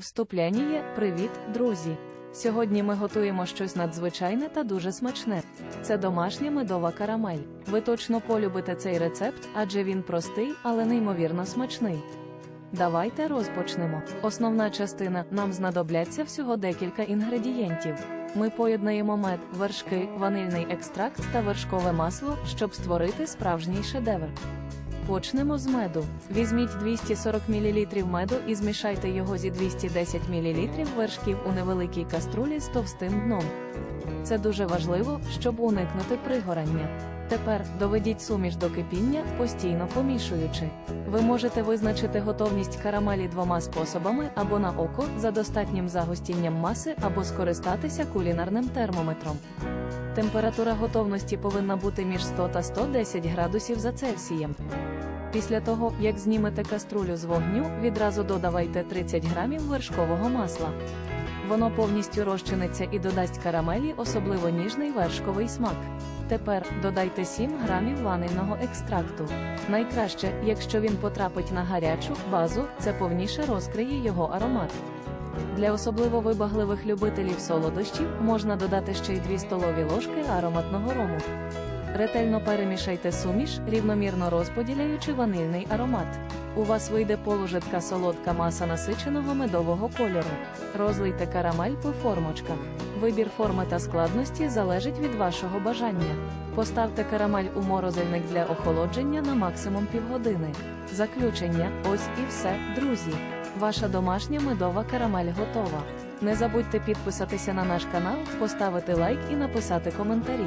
Вступляння Привіт, друзі! Сьогодні ми готуємо щось надзвичайне та дуже смачне. Це домашня медова карамель. Ви точно полюбите цей рецепт, адже він простий, але неймовірно смачний. Давайте розпочнемо. Основна частина нам знадобляться всього декілька інгредієнтів. Ми поєднаємо мед, вершки, ванильний екстракт та вершкове масло, щоб створити справжній шедевр. Почнемо з меду. Візьміть 240 мл меду і змішайте його зі 210 мл вершків у невеликій каструлі з товстим дном. Це дуже важливо, щоб уникнути пригорання. Тепер доведіть суміш до кипіння, постійно помішуючи. Ви можете визначити готовність карамелі двома способами або на око за достатнім загустінням маси, або скористатися кулінарним термометром. Температура готовності повинна бути між 100 та 110 градусів за Цельсієм. Після того, як знімете каструлю з вогню, відразу додавайте 30 грамів вершкового масла. Воно повністю розчиниться і додасть карамелі особливо ніжний вершковий смак. Тепер додайте 7 грамів ванильного екстракту. Найкраще, якщо він потрапить на гарячу базу, це повніше розкриє його аромат. Для особливо вибагливих любителів солодощів можна додати ще й 2 столові ложки ароматного рому. Ретельно перемішайте суміш, рівномірно розподіляючи ванильний аромат. У вас вийде полужидка солодка маса насиченого медового кольору. Розлийте карамель по формочках. Вибір форми та складності залежить від вашого бажання. Поставте карамель у морозильник для охолодження на максимум півгодини. Заключення ось і все, друзі. Ваша домашня медова карамель готова. Не забудьте підписатися на наш канал, поставити лайк і написати коментарі.